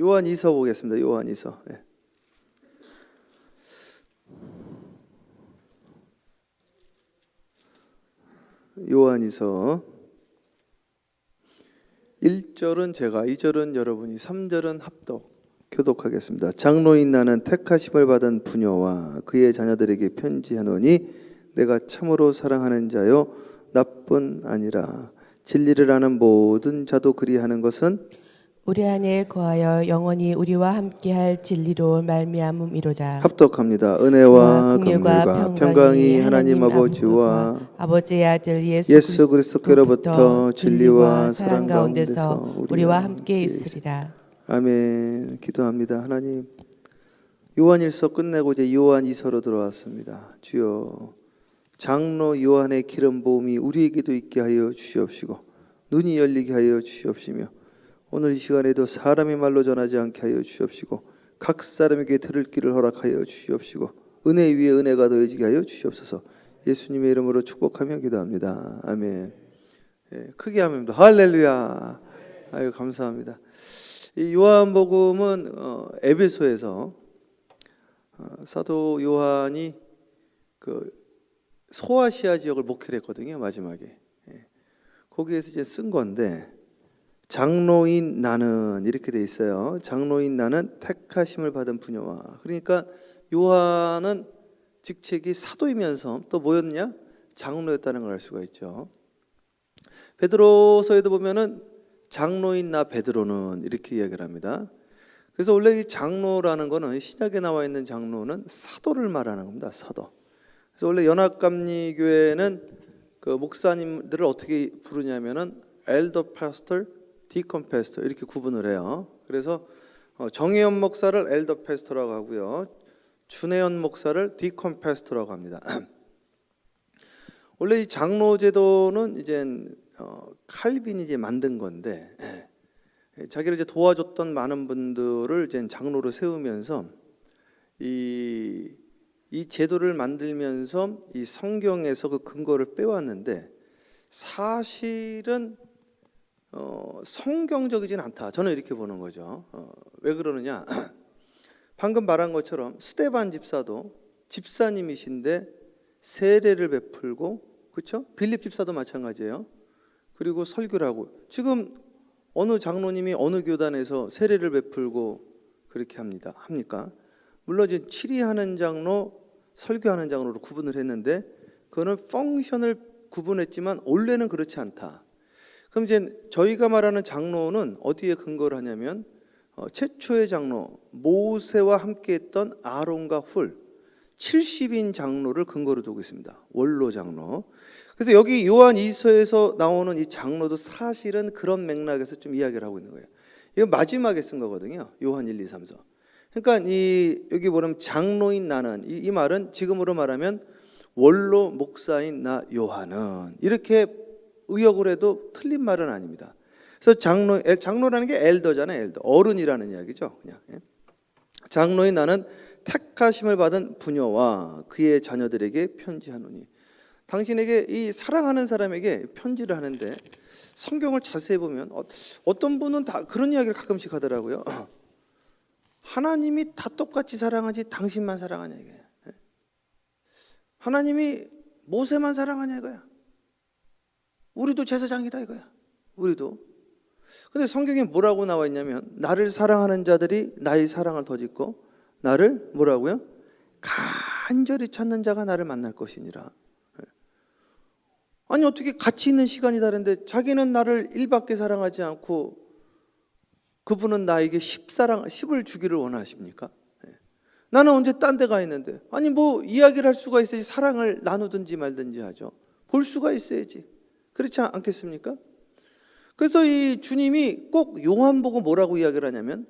요한 이서 보겠습니다. 요한 이서. 예. 요한 이서 1절은 제가 2절은 여러분이 3절은 합독 교독하겠습니다. 장로인 나는 택하심을 받은 부녀와 그의 자녀들에게 편지하노니 내가 참으로 사랑하는 자요 나뿐 아니라 진리를 아는 모든 자도 그리하는 것은 우리 안에 거하여 영원히 우리와 함께할 진리로 말미암음이로다. 합독합니다. 은혜와 긍휼과 평강이 하나님 아버지와 아버지의 아들 예수, 예수 그리스도께로부터 진리와 사랑 가운데서 우리와 함께 있으리라. 아멘. 기도합니다. 하나님. 요한일서 끝내고 이제 요한이서로 들어왔습니다. 주여 장로 요한의 기름 부음이 우리에게도 있게 하여 주시옵시고 눈이 열리게 하여 주시옵시며 오늘 이 시간에도 사람의 말로 전하지 않게 하여 주시옵시고 각 사람에게 들을 길을 허락하여 주시옵시고 은혜 위에 은혜가 더해지게 하여 주시옵소서 예수님의 이름으로 축복하며 기도합니다. 아멘. 예, 크게 합니다. 할렐루야. 아유 감사합니다. 이 요한복음은 어, 에베소에서 어, 사도 요한이 그 소아시아 지역을 목회를 했거든요 마지막에 예. 거기에서 이제 쓴 건데 장로인 나는 이렇게 돼 있어요 장로인 나는 택하심을 받은 부녀와 그러니까 요한은 직책이 사도이면서 또 뭐였냐 장로였다는 걸 알 수가 있죠 베드로서에도 보면은 장로인 나 베드로는 이렇게 이야기를 합니다. 그래서 원래 이 장로라는 거는 신약에 나와 있는 장로는 사도를 말하는 겁니다. 사도. 그래서 원래 연합감리교회는 그 목사님들을 어떻게 부르냐면은 엘더 파스터, 디컨 파스터 이렇게 구분을 해요. 그래서 어, 정혜연 목사를 엘더 파스터라고 하고요. 준혜연 목사를 디컨 파스터라고 합니다. 원래 이 장로 제도는 이제 어, 칼빈이 이제 만든 건데 예, 자기를 이제 도와줬던 많은 분들을 이제 장로로 세우면서 이, 이 제도를 만들면서 이 성경에서 그 근거를 빼왔는데 사실은 어, 성경적이진 않다. 저는 이렇게 보는 거죠. 어, 왜 그러느냐? 방금 말한 것처럼 스테반 집사도 집사님이신데 세례를 베풀고 그렇죠? 빌립 집사도 마찬가지예요. 그리고 설교를 하고 지금 어느 장로님이 어느 교단에서 세례를 베풀고 그렇게 합니다. 합니까? 물론 이제 치리하는 장로, 설교하는 장로로 구분을 했는데 그거는 펑션을 구분했지만 원래는 그렇지 않다. 그럼 이제 저희가 말하는 장로는 어디에 근거를 하냐면 어, 최초의 장로 모세와 함께했던 아론과 훌 70인 장로를 근거로 두고 있습니다. 원로 장로. 그래서 여기 요한 이서에서 나오는 이 장로도 사실은 그런 맥락에서 좀 이야기를 하고 있는 거예요. 이거 마지막에 쓴 거거든요. 요한 1, 2, 3, 4. 그러니까 이 여기 보면 장로인 나는 이, 이 말은 지금으로 말하면 원로 목사인 나 요한은 이렇게 의역을 해도 틀린 말은 아닙니다. 그래서 장로 엘- 장로라는 게 엘더잖아요. 엘더 어른이라는 이야기죠. 그냥 예. 장로인 나는 택하심을 받은 부녀와 그의 자녀들에게 편지하노니 당신에게 이 사랑하는 사람에게 편지를 하는데 성경을 자세히 보면 어- 어떤 분은 다 그런 이야기를 가끔씩 하더라고요. 하나님이 다 똑같이 사랑하지 당신만 사랑하냐 이거야. 예? 하나님이 모세만 사랑하냐 이거야. 우리도 제사장이다 이거야. 우리도. 근데 성경에 뭐라고 나와 있냐면 나를 사랑하는 자들이 나의 사랑을 더 짓고 나를 뭐라고요? 간절히 찾는 자가 나를 만날 것이니라. 아니 어떻게 같이 있는 시간이 다른데 자기는 나를 일밖에 사랑하지 않고 그분은 나에게 십 사랑 십을 주기를 원하십니까? 예. 나는 언제 딴 데 가 있는데 아니 뭐 이야기를 할 수가 있어야지 사랑을 나누든지 말든지 하죠. 볼 수가 있어야지. 그렇지 않겠습니까? 그래서 이 주님이 꼭 요한복음 뭐라고 이야기를 하냐면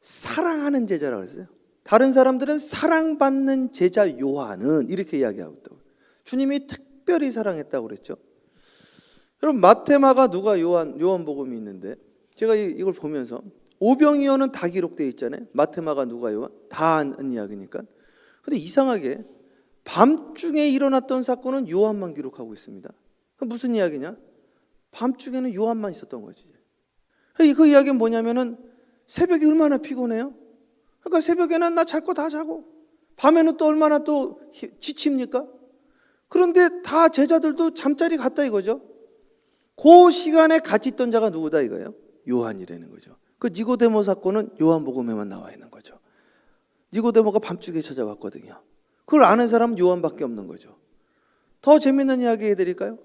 사랑하는 제자라고 했어요. 다른 사람들은 사랑받는 제자 요한은 이렇게 이야기하고 있다고. 주님이 특별히 사랑했다고 그랬죠. 여러분 마테마가 누가 요한 요한복음이 있는데 제가 이- 이걸 보면서 오병이어는 다 기록되어 있잖아요. 마테마가 누가 요한 다 아는 이야기니까. 근데 이상하게 밤중에 일어났던 사건은 요한만 기록하고 있습니다. 그 무슨 이야기냐? 밤중에는 요한만 있었던 거지. 그 이야기는 뭐냐면은 새벽이 얼마나 피곤해요? 그러니까 새벽에는 나 잘 거 다 자고 밤에는 또 얼마나 또 히- 지칩니까? 그런데 다 제자들도 잠자리 갔다 이거죠. 그 시간에 같이 있던 자가 누구다 이거예요? 요한이라는 거죠. 그 니고데모 사건은 요한복음에만 나와 있는 거죠. 니고데모가 밤중에 찾아왔거든요. 그걸 아는 사람은 요한밖에 없는 거죠. 더 재밌는 이야기 해드릴까요?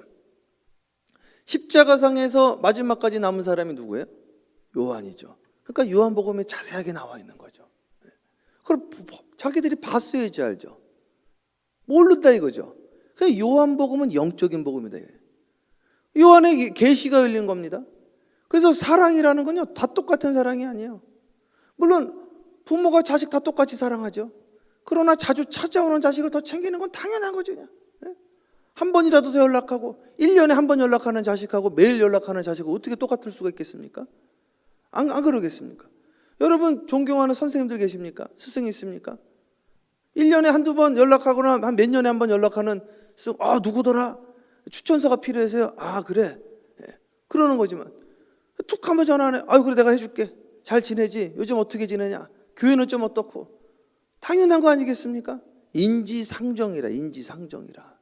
십자가상에서 마지막까지 남은 사람이 누구예요? 요한이죠. 그러니까 요한복음에 자세하게 나와 있는 거죠. 그걸 자기들이 봤어야지 알죠. 모른다 이거죠. 그 요한복음은 영적인 복음이다. 요한의 계시가 열린 겁니다. 그래서 사랑이라는 건요 다 똑같은 사랑이 아니에요. 물론 부모가 자식 다 똑같이 사랑하죠. 그러나 자주 찾아오는 자식을 더 챙기는 건 당연한 거죠. 그냥. 예? 한 번이라도 더 연락하고 1년에 한 번 연락하는 자식하고 매일 연락하는 자식하고 어떻게 똑같을 수가 있겠습니까? 안, 안 그러겠습니까? 여러분 존경하는 선생님들 계십니까? 스승이 있습니까? 1년에 한두 번 연락하거나 한 몇 년에 한 번 연락하는 스승, 아, 누구더라? 추천서가 필요해서요. 아, 그래. 예. 그러는 거지만 툭 하면 전화하네. 아유, 그래 내가 해줄게. 잘 지내지? 요즘 어떻게 지내냐? 교회는 좀 어떻고? 당연한 거 아니겠습니까? 인지상정이라, 인지상정이라.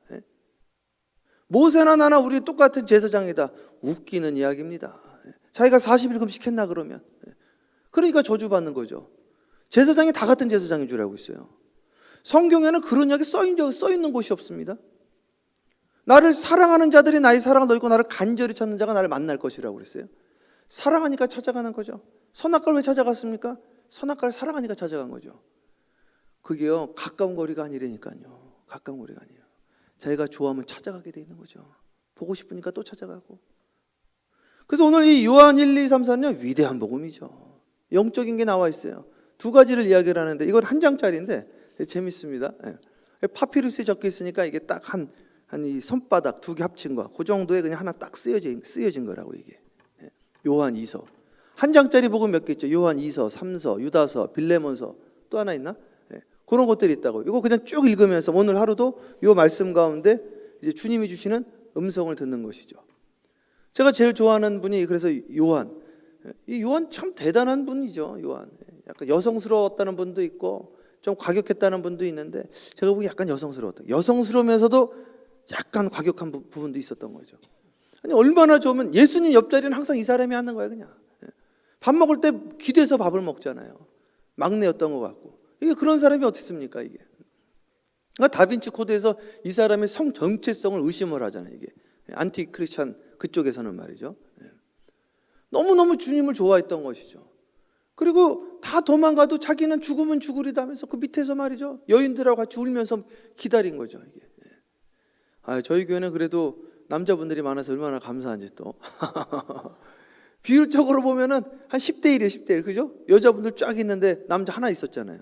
예? 모세나 나나 우리 똑같은 제사장이다. 웃기는 이야기입니다. 예. 자기가 40일 금식했나 그러면. 예. 그러니까 저주받는 거죠. 제사장이 다 같은 제사장인 줄 알고 있어요. 성경에는 그런 이야기 써 있는, 써 있는 곳이 없습니다. 나를 사랑하는 자들이 나의 사랑을 넓고 나를 간절히 찾는 자가 나를 만날 것이라고 그랬어요. 사랑하니까 찾아가는 거죠. 선악과를 왜 찾아갔습니까? 선악과를 사랑하니까 찾아간 거죠. 그게요 가까운 거리가 아니라니까요. 가까운 거리가 아니에요. 자기가 좋아하면 찾아가게 돼 있는 거죠. 보고 싶으니까 또 찾아가고. 그래서 오늘 이 요한 1, 2, 3, 4는 위대한 복음이죠. 영적인 게 나와 있어요. 두 가지를 이야기를 하는데 이건 한 장짜리인데 재밌습니다. 예. 파피루스에 적혀 있으니까 이게 딱 한 한 이 손바닥 두 개 합친 거, 그 정도에 그냥 하나 딱 쓰여진 쓰여진 거라고 이게. 예. 요한 2서. 한 장짜리 복음 몇 개 있죠. 요한 2서, 3서, 유다서, 빌레몬서 또 하나 있나? 예. 그런 것들이 있다고. 이거 그냥 쭉 읽으면서 오늘 하루도 요 말씀 가운데 이제 주님이 주시는 음성을 듣는 것이죠. 제가 제일 좋아하는 분이 그래서 요한. 예. 이 요한 참 대단한 분이죠. 요한. 예. 약간 여성스러웠다는 분도 있고 좀 과격했다는 분도 있는데 제가 보기 약간 여성스러웠다. 여성스러우면서도 약간 과격한 부- 부분도 있었던 거죠. 아니 얼마나 좋으면 예수님 옆자리는 항상 이 사람이 하는 거예요, 그냥. 예. 밥 먹을 때 기대서 밥을 먹잖아요. 막내였던 것 같고. 이게 그런 사람이 어디 있습니까, 이게? 그러니까 다빈치 코드에서 이 사람의 성 정체성을 의심을 하잖아요, 이게. 안티 크리스찬 그쪽에서는 말이죠. 예. 너무너무 주님을 좋아했던 것이죠. 그리고 다 도망가도 자기는 죽으면 죽으리다면서 그 밑에서 말이죠. 여인들하고 같이 울면서 기다린 거죠, 이게. 예. 아, 저희 교회는 그래도 남자분들이 많아서 얼마나 감사한지 또. 비율적으로 보면은 한 10대 1이에요, 10대 1. 그죠? 여자분들 쫙 있는데 남자 하나 있었잖아요.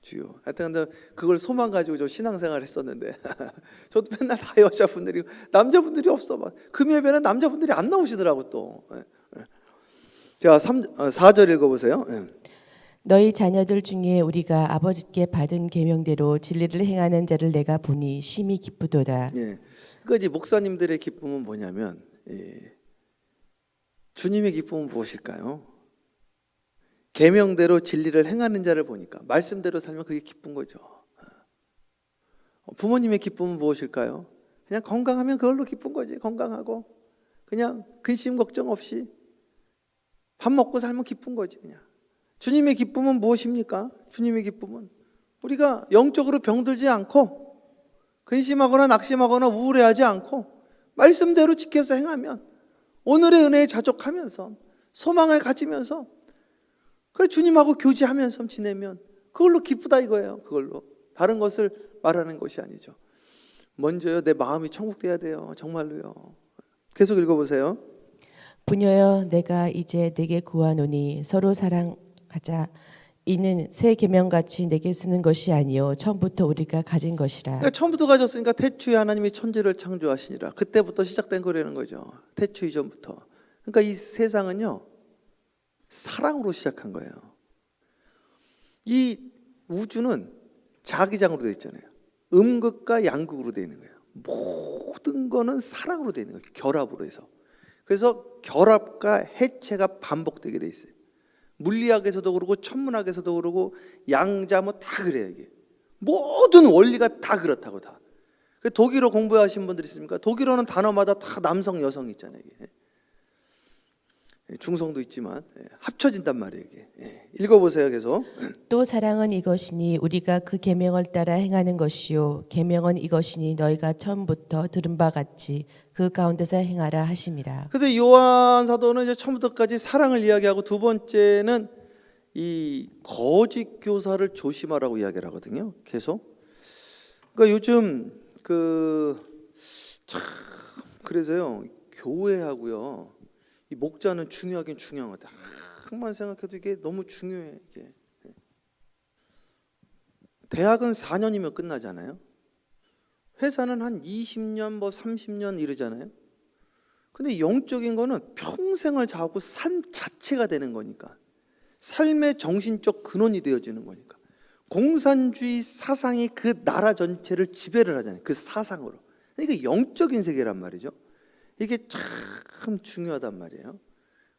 예. 주요. 하여튼 근데 그걸 소망 가지고 저 신앙생활 했었는데 저도 맨날 다 여자분들이 남자분들이 없어 막 금요일에는 남자분들이 안 나오시더라고 또. 예, 예. 자, 3 4절 읽어 보세요. 예. 너희 자녀들 중에 우리가 아버지께 받은 계명대로 진리를 행하는 자를 내가 보니 심히 기쁘도다. 예. 그러니까 이제 목사님들의 기쁨은 뭐냐면 예. 주님의 기쁨은 무엇일까요? 계명대로 진리를 행하는 자를 보니까 말씀대로 살면 그게 기쁜 거죠. 어, 부모님의 기쁨은 무엇일까요? 그냥 건강하면 그걸로 기쁜 거지. 건강하고 그냥 근심 걱정 없이 밥 먹고 살면 기쁜 거지 그냥. 주님의 기쁨은 무엇입니까? 주님의 기쁨은 우리가 영적으로 병들지 않고 근심하거나 낙심하거나 우울해하지 않고 말씀대로 지켜서 행하면 오늘의 은혜에 자족하면서 소망을 가지면서 그 주님하고 교제하면서 지내면 그걸로 기쁘다 이거예요. 그걸로 다른 것을 말하는 것이 아니죠. 먼저요 내 마음이 천국돼야 돼요. 정말로요. 계속 읽어보세요. 부녀여 내가 이제 내게 구하노니 서로 사랑하자. 이는 새 계명같이 내게 쓰는 것이 아니요 처음부터 우리가 가진 것이라. 그러니까 처음부터 가졌으니까 태초에 하나님이 천지를 창조하시니라. 그때부터 시작된 거라는 거죠. 태초 이전부터. 그러니까 이 세상은요. 사랑으로 시작한 거예요. 이 우주는 자기장으로 되어 있잖아요. 음극과 양극으로 되어 있는 거예요. 모든 거는 사랑으로 되어 있는 거예요. 결합으로 해서. 그래서 결합과 해체가 반복되게 돼 있어요. 물리학에서도 그러고 천문학에서도 그러고 양자 뭐 다 그래요 이게. 모든 원리가 다 그렇다고 다. 그 독일어 공부하신 분들 있습니까? 독일어는 단어마다 다 남성 여성 있잖아요. 이게. 예, 중성도 있지만 예, 합쳐진단 말이에요. 예, 읽어보세요 계속. 또 사랑은 이것이니 우리가 그 계명을 따라 행하는 것이요 계명은 이것이니 너희가 처음부터 들은 바 같이 그 가운데서 행하라 하심이라. 그래서 요한 사도는 이제 처음부터까지 사랑을 이야기하고 두 번째는 이 거짓 교사를 조심하라고 이야기를 하거든요. 계속. 그러니까 요즘 그 참 그래서요 교회하고요 이 목자는 중요하긴 같아. 항만 생각해도 이게 너무 중요해 이게. 대학은 4년이면 끝나잖아요. 회사는 한 20년 뭐 30년 이러잖아요. 근데 영적인 거는 평생을 자고 삶 자체가 되는 거니까 삶의 정신적 근원이 되어지는 거니까 공산주의 사상이 그 나라 전체를 지배를 하잖아요. 그 사상으로. 이게 영적인 세계란 말이죠. 이게 참 중요하단 말이에요.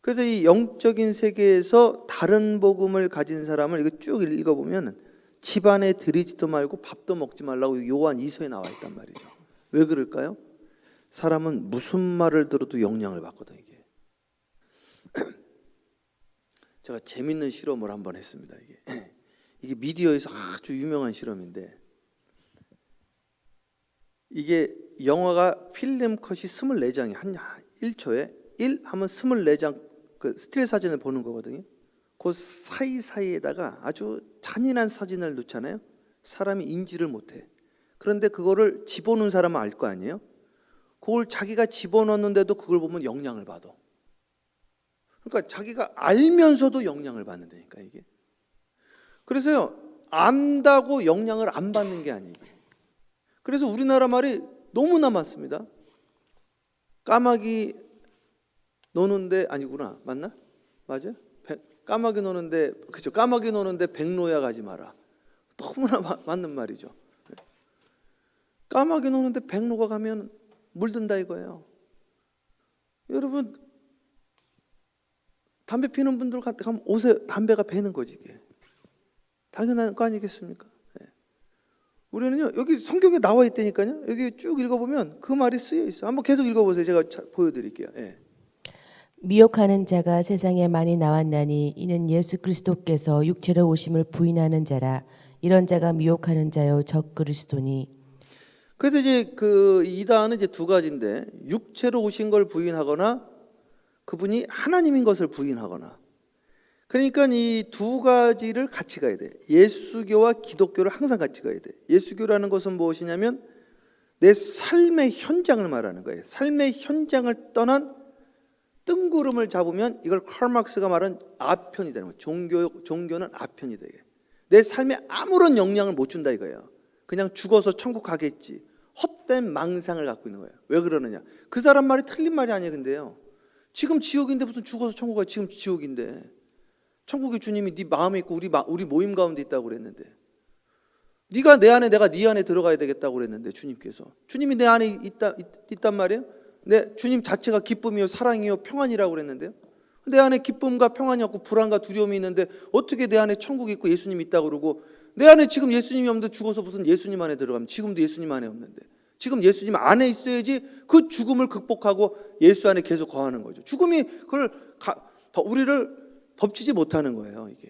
그래서 이 영적인 세계에서 다른 복음을 가진 사람을 이거 쭉 읽어보면 집안에 들이지도 말고 밥도 먹지 말라고 요한 이서에 나와 있단 말이죠. 왜 그럴까요? 사람은 무슨 말을 들어도 영향을 받거든 이게. 제가 재밌는 실험을 한번 했습니다. 이게 이게 미디어에서 아주 유명한 실험인데 이게 영화가 필름 컷이 24장이 한 1초에 1 하면 24장 그 스틸 사진을 보는 거거든요. 그 사이사이에다가 아주 잔인한 사진을 넣잖아요. 사람이 인지를 못해. 그런데 그거를 집어넣은 사람은 알 거 아니에요? 그걸 자기가 집어넣는데도 그걸 보면 영향을 받아. 그러니까 자기가 알면서도 영향을 받는다니까 이게. 그래서요 안다고 영향을 안 받는 게 아니에요. 그래서 우리나라 말이 너무나 많습니다. 까마귀 노는데 아니구나 맞나? 맞아요? 백- 까마귀 노는데 그죠? 까마귀 노는데 백로야 가지 마라. 너무나 마- 맞는 말이죠. 까마귀 노는데 백로가 가면 물든다 이거예요. 여러분 담배 피는 분들 같 가면 옷에 담배가 배는 거지 이게. 당연한 거 아니겠습니까? 예. 우리는요 여기 성경에 나와 있다니까요. 여기 쭉 읽어보면 그 말이 쓰여 있어. 요 한번 계속 읽어보세요. 제가 차- 보여드릴게요. 예. 미혹하는 자가 세상에 많이 나왔나니 이는 예수 그리스도께서 육체로 오심을 부인하는 자라 이런 자가 미혹하는 자요 적 그리스도니 그래서 이제 그 이단은 이제 두 가지인데 육체로 오신 걸 부인하거나 그분이 하나님인 것을 부인하거나 그러니까 이 두 가지를 같이 가야 돼. 예수교와 기독교를 항상 같이 가야 돼. 예수교라는 것은 무엇이냐면 내 삶의 현장을 말하는 거예요. 삶의 현장을 떠난 뜬구름을 잡으면 이걸 칼막스가 말한 아편이 되는 거예요. 종교 종교는 아편이 돼. 내 삶에 아무런 영향을 못 준다 이거예요. 그냥 죽어서 천국 가겠지. 헛된 망상을 갖고 있는 거예요. 왜 그러느냐? 그 사람 말이 틀린 말이 아니에요, 근데요. 지금 지옥인데 무슨 죽어서 천국 가? 지금 지옥인데. 천국의 주님이 네 마음에 있고 우리 마- 우리 모임 가운데 있다고 그랬는데. 네가 내 안에 내가 네 안에 들어가야 되겠다고 그랬는데 주님께서 주님이 내 안에 있다 있, 있단 말이에요. 내 주님 자체가 기쁨이요 사랑이요 평안이라고 그랬는데요. 내 안에 기쁨과 평안이 없고 불안과 두려움이 있는데 어떻게 내 안에 천국이 있고 예수님이 있다고 그러고 내 안에 지금 예수님이 없는데 죽어서 무슨 예수님 안에 들어가면 지금도 예수님 안에 없는데 지금 예수님 안에 있어야지 그 죽음을 극복하고 예수 안에 계속 거하는 거죠. 죽음이 그걸 가, 더 우리를 덮치지 못하는 거예요, 이게.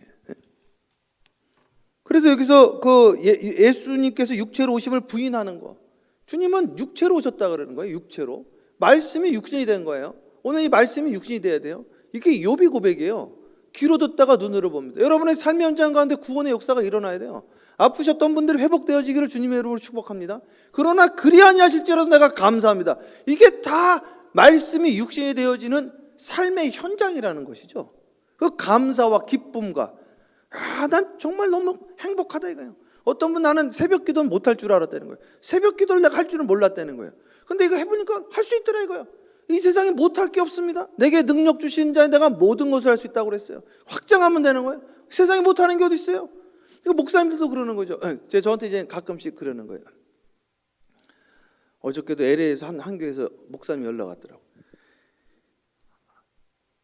그래서 여기서 그 예- 예수님께서 육체로 오심을 부인하는 거. 주님은 육체로 오셨다 그러는 거예요. 육체로. 말씀이 육신이 된 거예요. 오늘 이 말씀이 육신이 돼야 돼요. 이게 요비 고백이에요. 귀로 듣다가 눈으로 봅니다. 여러분의 삶의 현장 가운데 구원의 역사가 일어나야 돼요. 아프셨던 분들이 회복되어지기를 주님의 이름으로 축복합니다. 그러나 그리 아니하실지라도 내가 감사합니다. 이게 다 말씀이 육신이 되어지는 삶의 현장이라는 것이죠. 그 감사와 기쁨과 아, 난 정말 너무 행복하다 이거예요. 어떤 분 나는 새벽 기도는 못할 줄 알았다는 거예요. 새벽 기도를 내가 할 줄은 몰랐다는 거예요. 근데 이거 해보니까 할 수 있더라 이거예요. 이 세상에 못할 게 없습니다. 내게 능력 주신 자에 내가 모든 것을 할 수 있다고 그랬어요. 확장하면 되는 거예요. 세상에 못하는 게 어디 있어요? 이거 목사님들도 그러는 거죠. 예, 제 저한테 이제 가끔씩 그러는 거예요. 어저께도 LA에서 한, 한 교회에서 목사님 연락 왔더라고.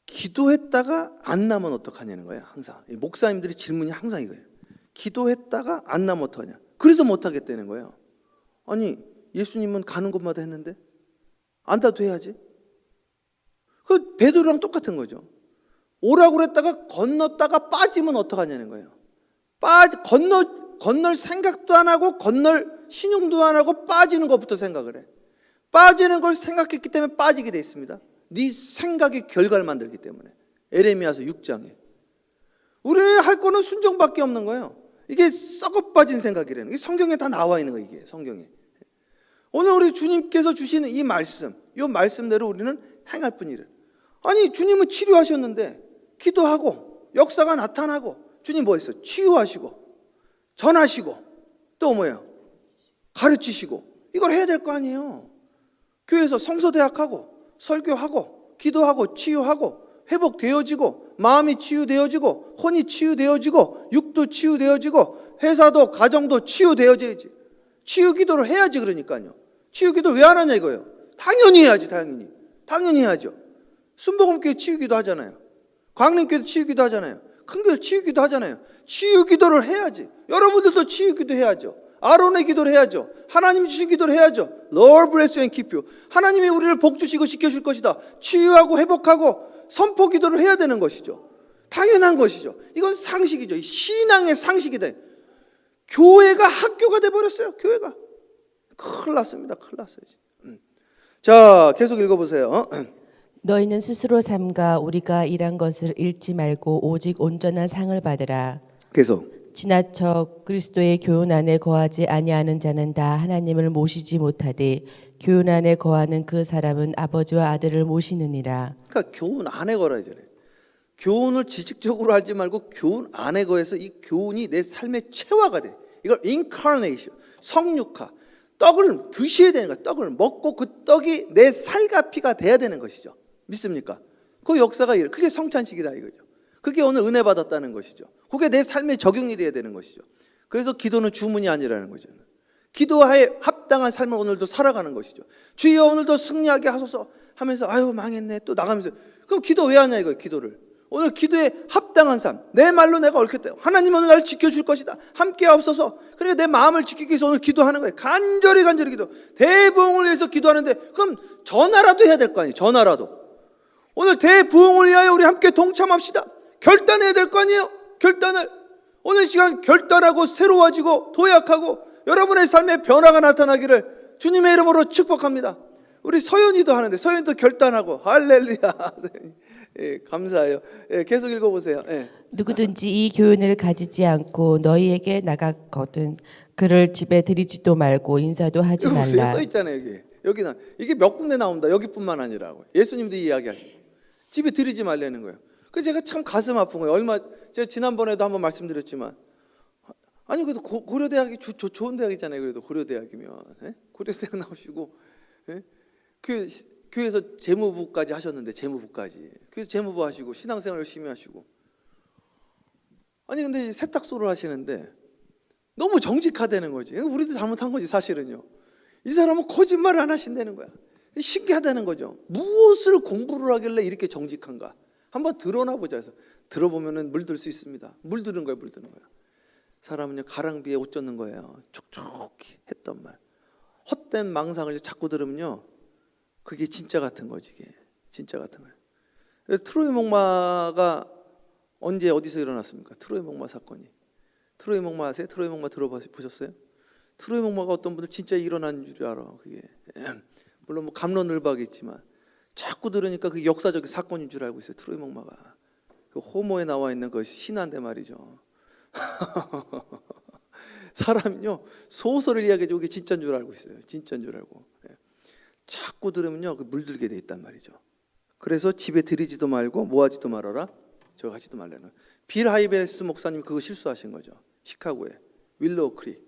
기도했다가 안 나면 어떡하냐는 거예요. 항상 이 목사님들이 질문이 항상 이거예요. 기도했다가 안 나면 어떡하냐. 그래서 못 하겠다는 거예요. 아니 예수님은 가는 곳마다 했는데 안다도 해야지. 그 베드로랑 똑같은 거죠. 오라고 그랬다가 건넜다가 빠지면 어떡하냐는 거예요. 빠 건너 건널 생각도 안 하고 건널 신용도 안 하고 빠지는 것부터 생각을 해. 빠지는 걸 생각했기 때문에 빠지게 돼 있습니다. 네 생각이 결과를 만들기 때문에. 에레미야서 6장에. 우리 할 거는 순종밖에 없는 거예요. 이게 썩어 빠진 생각이라는 게 성경에 다 나와 있는 거 이게 성경에. 오늘 우리 주님께서 주시는 이 말씀, 이 말씀대로 우리는 행할 뿐이래. 아니 주님은 치료하셨는데 기도하고 역사가 나타나고 주님 뭐 했어? 치유하시고 전하시고 또 뭐예요? 가르치시고 이걸 해야 될 거 아니에요. 교회에서 성서대학하고 설교하고 기도하고 치유하고 회복되어지고 마음이 치유되어지고 혼이 치유되어지고 육도 치유되어지고 회사도 가정도 치유되어져야지. 치유 기도를 해야지 그러니까요. 치유 기도 왜 안 하냐 이거예요. 당연히 해야지 당연히. 당연히 해야죠. 순복음교회 치유 기도 하잖아요. 광림교회 치유 기도 하잖아요. 큰 교회 치유 기도 하잖아요. 치유 기도를 해야지. 여러분들도 치유 기도 해야죠. 아론의 기도를 해야죠. 하나님이 주신 기도를 해야죠. Lord bless you and keep you. 하나님이 우리를 복 주시고 지켜 줄 것이다. 치유하고 회복하고 선포 기도를 해야 되는 것이죠. 당연한 것이죠. 이건 상식이죠. 이 신앙의 상식이다. 교회가 학교가 돼 버렸어요. 교회가 큰일 났습니다. 큰일 났어요. 음. 자, 계속 읽어 보세요. 너희는 스스로 삼가 우리가 일한 것을 잃지 말고 오직 온전한 상을 받으라. 계속. 지나쳐 그리스도의 교훈 안에 거하지 아니하는 자는 다 하나님을 모시지 못하되 교훈 안에 거하는 그 사람은 아버지와 아들을 모시느니라. 그러니까 교훈 안에 걸어야 되네. 교훈을 지식적으로 하지 말고 교훈 안에 거해서 이 교훈이 내 삶의 체화가 돼. 이걸 incarnation, 성육화. 떡을 드셔야 되는 거야. 떡을 먹고 그 떡이 내 살과 피가 돼야 되는 것이죠. 믿습니까? 그 역사가 이래. 그게 성찬식이다 이거죠. 그게 오늘 은혜 받았다는 것이죠. 그게 내 삶에 적용이 돼야 되는 것이죠. 그래서 기도는 주문이 아니라는 거죠. 기도하에 합당한 삶을 오늘도 살아가는 것이죠. 주여 오늘도 승리하게 하소서 하면서 아유 망했네. 또 나가면서. 그럼 기도 왜 하냐 이거예요 기도를. 오늘 기도에 합당한 삶. 내 말로 내가 옳겠다 하나님 오늘 나를 지켜줄 것이다. 함께 하옵소서. 그러니까 내 마음을 지키기 위해서 오늘 기도하는 거예요. 간절히 간절히 기도. 대부흥을 위해서 기도하는데 그럼 전화라도 해야 될 거 아니에요 전화라도. 오늘 대부흥을 위하여 우리 함께 동참합시다 결단해야 될 거 아니에요 결단을 오늘 시간 결단하고 새로워지고 도약하고 여러분의 삶에 변화가 나타나기를 주님의 이름으로 축복합니다. 우리 서연이도 하는데 서연이도 결단하고 할렐루야. 예, 감사해요. 예, 계속 읽어보세요. 예. 누구든지 이 교훈을 가지지 않고 너희에게 나갔거든 그를 집에 들이지도 말고 인사도 하지. 말라. 써 있잖아요 여기. 여기는 이게 몇 군데 나온다. 여기뿐만 아니라고. 예수님도 이야기하시고 집에 들이지 말라는 거예요. 그 제가 참 가슴 아픈 거예요. 얼마 제가 지난번에도 한번 말씀드렸지만 아니 그래도 고, 고려 대학이 조, 조, 좋은 대학이잖아요. 그래도 고려 대학이면 예? 고려 대학 나오시고 예? 그 시- 교회에서 재무부까지 하셨는데 재무부까지 그래서 재무부 하시고 신앙생활 열심히 하시고 아니 근데 이 세탁소를 하시는데 너무 정직하다는 거지. 우리도 잘못한 거지 사실은요. 이 사람은 거짓말을 안 하신다는 거야. 신기하다는 거죠. 무엇을 공부를 하길래 이렇게 정직한가? 한번 드러나 보자 해서 들어보면은 물들 수 있습니다. 물드는 거예요, 물드는 거야. 사람은요 가랑비에 옷 젖는 거예요. 촉촉히 했던 말. 헛된 망상을 자꾸 들으면요 그게 진짜 같은 거지 이게 진짜 같은 거예요. 트로이 목마가 언제 어디서 일어났습니까? 트로이 목마 사건이. 트로이 목마 아세요? 트로이 목마 들어보셨어요? 트로이 목마가 어떤 분들 진짜 일어난 줄 알아. 그게 물론 뭐 감론을박이 있지만 자꾸 들으니까 그게 역사적인 사건인 줄 알고 있어요. 트로이 목마가 그 호모에 나와 있는 그 신한데 말이죠. 사람은요 소설을 이야기해주고 그게 진짜인 줄 알고 있어요. 진짜인 줄 알고 예. 자꾸 들으면요 그 물들게 돼 있단 말이죠. 그래서 집에 들이지도 말고 모하지도 말아라. 저 하지도 말라는. 빌 하이베스 목사님 그거 실수하신 거죠. 시카고에 윌로우 크리.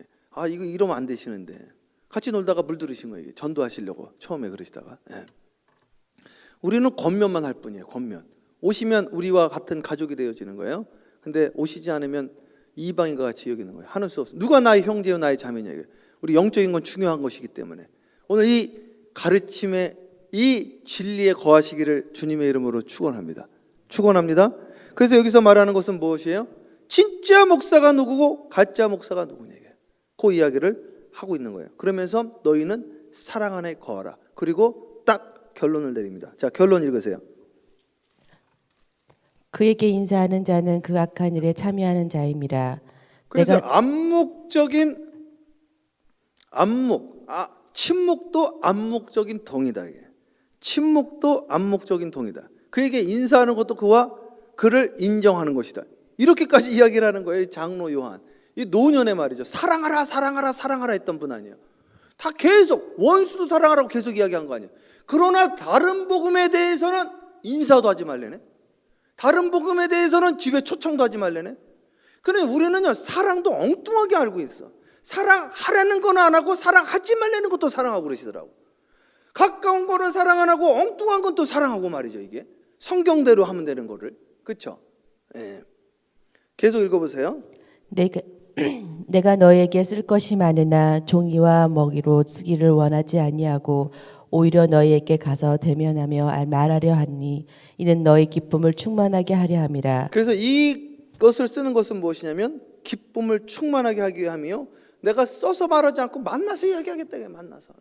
예. 아 이거 이러면 안 되시는데 같이 놀다가 물들으신 거예요. 전도하시려고 처음에 그러시다가. 예. 우리는 겉면만 할 뿐이에요. 겉면. 오시면 우리와 같은 가족이 되어지는 거예요. 근데 오시지 않으면 이방인과 같이 여기는 거예요. 하는 수 없어. 누가 나의 형제요 나의 자매냐 이게. 우리 영적인 건 중요한 것이기 때문에 오늘 이 가르침의 이 진리에 거하시기를 주님의 이름으로 축원합니다. 축원합니다. 그래서 여기서 말하는 것은 무엇이에요? 진짜 목사가 누구고 가짜 목사가 누구냐 이게. 그 이야기를 하고 있는 거예요. 그러면서 너희는 사랑 안에 거하라. 그리고 딱 결론을 내립니다. 자, 결론 읽으세요. 그에게 인사하는 자는 그 악한 일에 참여하는 자임이라. 그래서 내가 암묵적인 암묵, 아, 침묵도 암묵적인 동이다. 이게. 침묵도 암묵적인 동이다. 그에게 인사하는 것도 그와 그를 인정하는 것이다. 이렇게까지 이야기를 하는 거예요. 이 장로 요한. 이 노년의 말이죠. 사랑하라, 사랑하라, 사랑하라 했던 분 아니에요. 다 계속 원수도 사랑하라고 계속 이야기한 거 아니에요. 그러나 다른 복음에 대해서는 인사도 하지 말래네. 다른 복음에 대해서는 집에 초청도 하지 말래네. 그래 우리는요 사랑도 엉뚱하게 알고 있어. 사랑하라는 건 안 하고 사랑하지 말라는 것도 사랑하고 그러시더라고. 가까운 거는 사랑 안 하고 엉뚱한 건 또 사랑하고 말이죠 이게 성경대로 하면 되는 거를 그렇죠? 예. 계속 읽어 보세요. 내가 내가 너에게 쓸 것이 많으나 종이와 먹이로 쓰기를 원하지 아니하고 오히려 너희에게 가서 대면하며 알- 말하려 하니 이는 너희 기쁨을 충만하게 하려 함이라. 그래서 이것을 쓰는 것은 무엇이냐면 기쁨을 충만하게 하기 위함이요. 내가 써서 말하지 않고 만나서 이야기하겠다. 만나서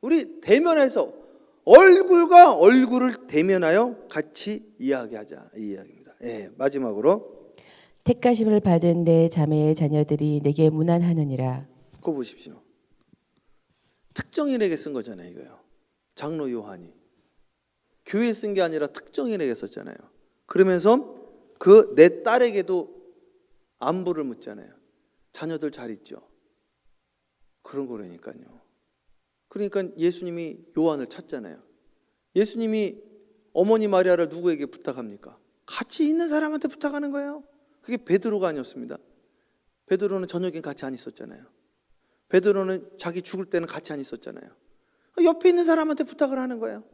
우리 대면해서 얼굴과 얼굴을 대면하여 같이 이야기하자 이 이야기입니다. 예, 마지막으로 택가심을 받은 내 자매의 자녀들이 내게 무난하느니라. 그거 보십시오. 특정인에게 쓴 거잖아요, 이거요. 장로 요한이 교회에 쓴 게 아니라 특정인에게 썼잖아요. 그러면서 그 내 딸에게도 안부를 묻잖아요. 자녀들 잘 있죠. 그런 거라니까요. 그러니까 예수님이 요한을 찾잖아요. 예수님이 어머니 마리아를 누구에게 부탁합니까? 같이 있는 사람한테 부탁하는 거예요. 그게 베드로가 아니었습니다. 베드로는 저녁에 같이 안 있었잖아요. 베드로는 자기 죽을 때는 같이 안 있었잖아요. 옆에 있는 사람한테 부탁을 하는 거예요.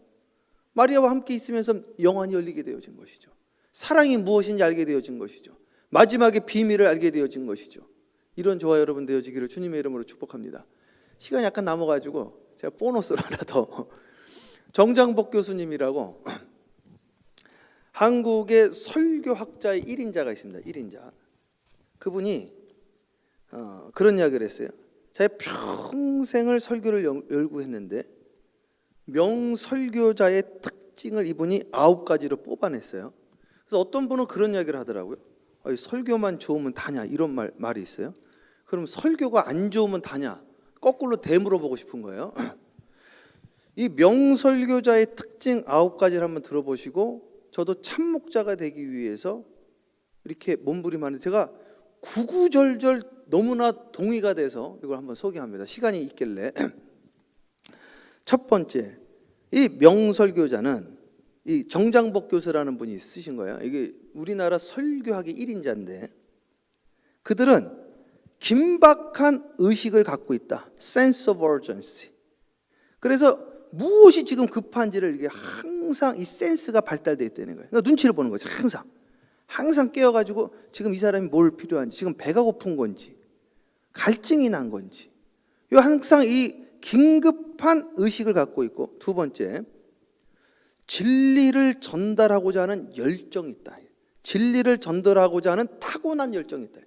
마리아와 함께 있으면서 영안이 열리게 되어진 것이죠. 사랑이 무엇인지 알게 되어진 것이죠. 마지막에 비밀을 알게 되어진 것이죠. 이런 저와 여러분 되어지기를 주님의 이름으로 축복합니다. 시간이 약간 남아가지고 제가 보너스를 하나 더 정장복 교수님이라고 한국의 설교학자의 1인자가 있습니다. 1인자. 그분이 어, 그런 이야기를 했어요. 자기 평생을 설교를 연- 열구했는데 명설교자의 특징을 이분이 아홉 가지로 뽑아냈어요. 그래서 어떤 분은 그런 이야기를 하더라고요. 설교만 좋으면 다냐 이런 말 말이 있어요. 그럼 설교가 안 좋으면 다냐? 거꾸로 되물어 보고 싶은 거예요. 이 명설교자의 특징 아홉 가지를 한번 들어보시고 저도 참목자가 되기 위해서 이렇게 몸부림하는데 제가 구구절절 너무나 동의가 돼서 이걸 한번 소개합니다. 시간이 있길래 첫 번째 이 명설교자는 이 정장복 교수라는 분이 쓰신 거예요. 이게 우리나라 설교학의 1인자인데 그들은 긴박한 의식을 갖고 있다. sense of urgency. 그래서 무엇이 지금 급한지를 이게 항상 이 센스가 발달되어 있다는 거예요. 그러니까 눈치를 보는 거죠. 항상. 항상 깨어가지고 지금 이 사람이 뭘 필요한지, 지금 배가 고픈 건지, 갈증이 난 건지. 요 항상 이 긴급한 의식을 갖고 있고 두 번째 진리를 전달하고자 하는 열정이 있다. 진리를 전달하고자 하는 타고난 열정이 있다.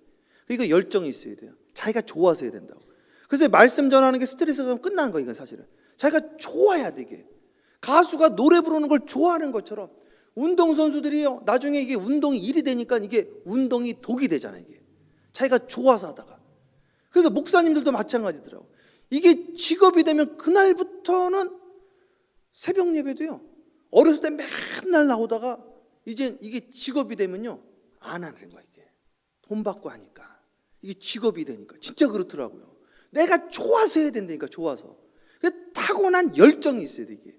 이거 열정이 있어야 돼요. 자기가 좋아서 해야 된다고. 그래서 말씀 전하는 게 스트레스가 끝나는 거예요, 이건 사실은. 자기가 좋아야 되게. 가수가 노래 부르는 걸 좋아하는 것처럼 운동선수들이요, 나중에 이게 운동이 일이 되니까 이게 운동이 독이 되잖아요, 이게. 자기가 좋아서 하다가. 그래서 목사님들도 마찬가지더라고. 이게 직업이 되면 그날부터는 새벽 예배도요. 어렸을 때 맨날 나오다가 이제 이게 직업이 되면요. 안 하는 거야, 이게. 돈 받고 하니까. 이게 직업이 되니까. 진짜 그렇더라고요. 내가 좋아서 해야 된다니까, 좋아서. 그 타고난 열정이 있어야 돼, 이게.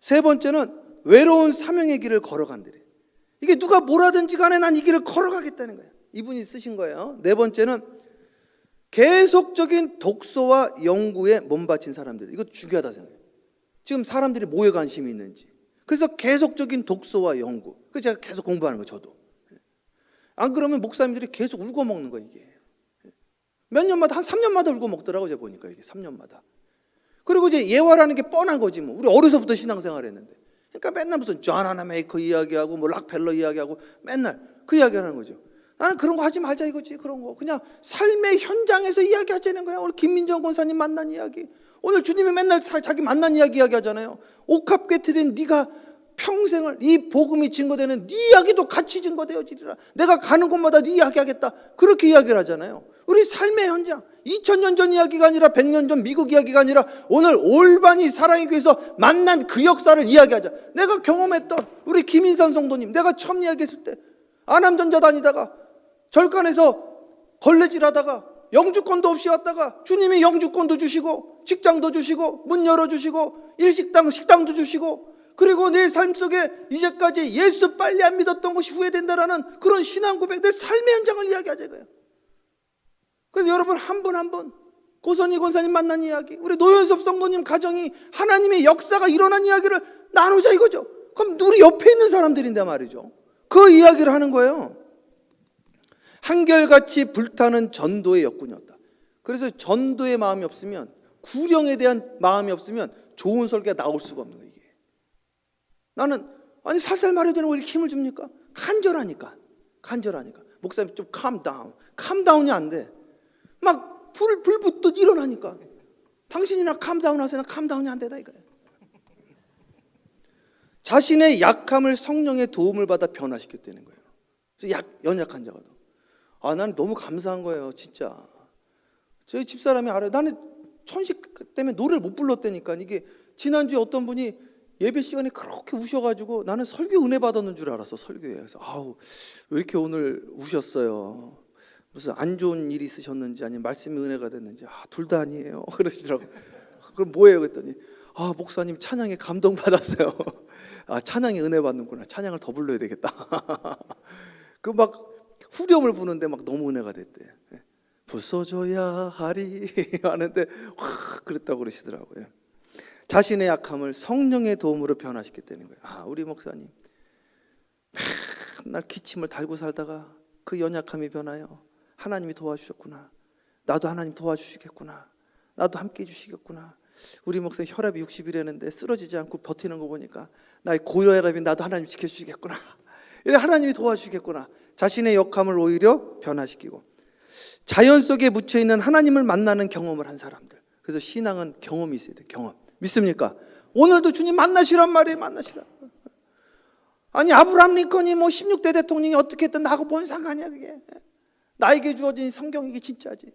세 번째는 외로운 사명의 길을 걸어간대래. 이게 누가 뭐라든지 간에 난 이 길을 걸어가겠다는 거야. 이분이 쓰신 거예요. 네 번째는 계속적인 독서와 연구에 몸바친 사람들. 이거 중요하다 생각해요. 지금 사람들이 뭐에 관심이 있는지. 그래서 계속적인 독서와 연구. 그 제가 계속 공부하는 거 저도. 안 그러면 목사님들이 계속 울고 먹는 거 이게. 몇 년마다 한 3년마다 울고 먹더라고 제가 보니까 이게 3년마다. 그리고 이제 예화라는 게 뻔한 거지 뭐. 우리 어려서부터 신앙생활 했는데. 그러니까 맨날 무슨 존 하나 메이커 이야기하고 뭐 락펠러 이야기하고 맨날 그 이야기하는 거죠. 나는 그런 거 하지 말자 이거지 그런 거. 그냥 삶의 현장에서 이야기하자는 거야. 오늘 김민정 권사님 만난 이야기. 오늘 주님이 맨날 사- 자기 만난 이야기 이야기하잖아요. 옥합 깨트린 네가 평생을 이 복음이 증거되는 네 이야기도 같이 증거되어지리라. 내가 가는 곳마다 네 이야기하겠다. 그렇게 이야기를 하잖아요. 우리 삶의 현장. 2000년 전 이야기가 아니라 100년 전 미국 이야기가 아니라 오늘 올바니 사랑의 교회에서 만난 그 역사를 이야기하자. 내가 경험했던 우리 김인선 성도님, 내가 처음 이야기했을 때 아남전자 다니다가 절간에서 걸레질 하다가 영주권도 없이 왔다가 주님이 영주권도 주시고 직장도 주시고 문 열어주시고 일식당 식당도 주시고 그리고 내 삶 속에 이제까지 예수 빨리 안 믿었던 것이 후회된다라는 그런 신앙 고백 내 삶의 현장을 이야기하자 이거예요. 그래서 여러분 한 분 한 분 고선희 권사님 만난 이야기 우리 노현섭 성도님 가정이 하나님의 역사가 일어난 이야기를 나누자 이거죠. 그럼 우리 옆에 있는 사람들인데 말이죠. 그 이야기를 하는 거예요. 한결같이 불타는 전도의 역군이었다. 그래서 전도의 마음이 없으면 구령에 대한 마음이 없으면 좋은 설계가 나올 수가 없는 거예요. 나는 아니 살살 말해도 되는 왜 이렇게 힘을 줍니까? 간절하니까. 간절하니까. 목사님 좀 캄다운. 캄다운이 안 돼. 막 불, 불 붙듯 일어나니까. 당신이나 캄다운 하세요. 나 캄다운이 안 되다 이거예요. 자신의 약함을 성령의 도움을 받아 변화시켰다는 거예요. 약, 연약한 자가도. 아, 나는 너무 감사한 거예요, 진짜. 저희 집사람이 알아요. 나는 천식 때문에 노래를 못 불렀다니까. 이게 지난주에 어떤 분이 예배 시간에 그렇게 우셔가지고 나는 설교 은혜 받았는 줄 알았어, 설교에. 그래서 아우, 왜 이렇게 오늘 우셨어요? 무슨 안 좋은 일이 있으셨는지 아니면 말씀이 은혜가 됐는지 아, 둘 다 아니에요. 그러시더라고. 그럼 뭐예요? 그랬더니 아, 목사님 찬양에 감동 받았어요. 아, 찬양에 은혜 받는구나. 찬양을 더 불러야 되겠다. 그 막 후렴을 부는데 막 너무 은혜가 됐대. 예. 부숴줘야 하리 하는데 확 그랬다고 그러시더라고요. 자신의 약함을 성령의 도움으로 변화시켰다는 거예요. 아, 우리 목사님 맨날 기침을 달고 살다가 그 연약함이 변하여 하나님이 도와주셨구나. 나도 하나님 도와주시겠구나. 나도 함께 해주시겠구나. 우리 목사 혈압이 60이라는데 쓰러지지 않고 버티는 거 보니까 나의 고혈압이 나도 하나님 지켜주시겠구나. 이래 하나님이 도와주시겠구나. 자신의 역함을 오히려 변화시키고 자연 속에 묻혀 있는 하나님을 만나는 경험을 한 사람들. 그래서 신앙은 경험이 있어야 돼. 경험. 믿습니까? 오늘도 주님 만나시란 말이에요. 만나시라. 아니 아브라함 링컨이 뭐 16대 대통령이 어떻게 했든 나하고 뭔 상관이야 그게. 나에게 주어진 성경 이게 진짜지.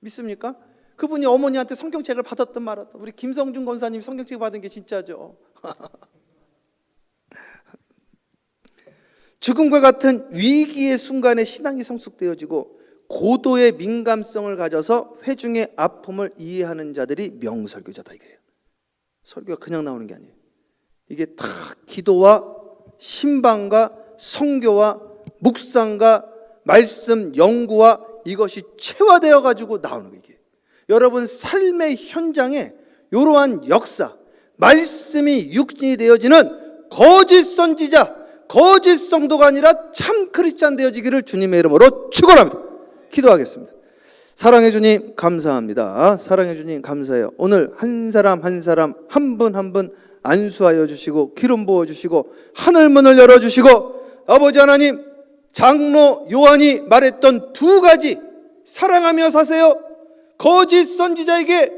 믿습니까? 그분이 어머니한테 성경책을 받았던 말았던 우리 김성준 권사님이 성경책 받은 게 진짜죠. 죽음과 같은 위기의 순간에 신앙이 성숙되어지고 고도의 민감성을 가져서 회중의 아픔을 이해하는 자들이 명설교자다 이거예요. 설교가 그냥 나오는 게 아니에요. 이게 다 기도와 신방과 성교와 묵상과 말씀 연구와 이것이 체화되어 가지고 나오는 거예요. 여러분 삶의 현장에 이러한 역사, 말씀이 육신이 되어지는 거짓 선지자, 거짓 성도가 아니라 참 크리스찬 되어지기를 주님의 이름으로 축원합니다. 기도하겠습니다. 사랑해 주님 감사합니다. 사랑해 주님 감사해요. 오늘 한 사람 한 사람 한 분 한 분 안수하여 주시고 기름 부어 주시고 하늘 문을 열어 주시고 아버지 하나님 장로 요한이 말했던 두 가지 사랑하며 사세요. 거짓 선지자에게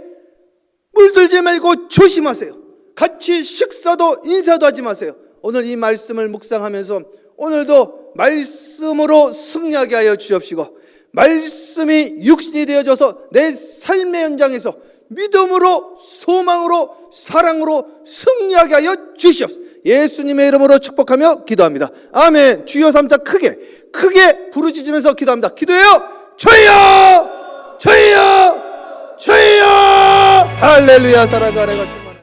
물들지 말고 조심하세요. 같이 식사도 인사도 하지 마세요. 오늘 이 말씀을 묵상하면서 오늘도 말씀으로 승리하게 하여 주옵시고 말씀이 육신이 되어져서 내 삶의 현장에서 믿음으로 소망으로 사랑으로 승리하게 하여 주시옵소서. 예수님의 이름으로 축복하며 기도합니다. 아멘. 주여 삼자 크게 크게 부르짖으면서 기도합니다. 기도해요. 저희요. 저희요. 저희요. 할렐루야 살아가래가 주마.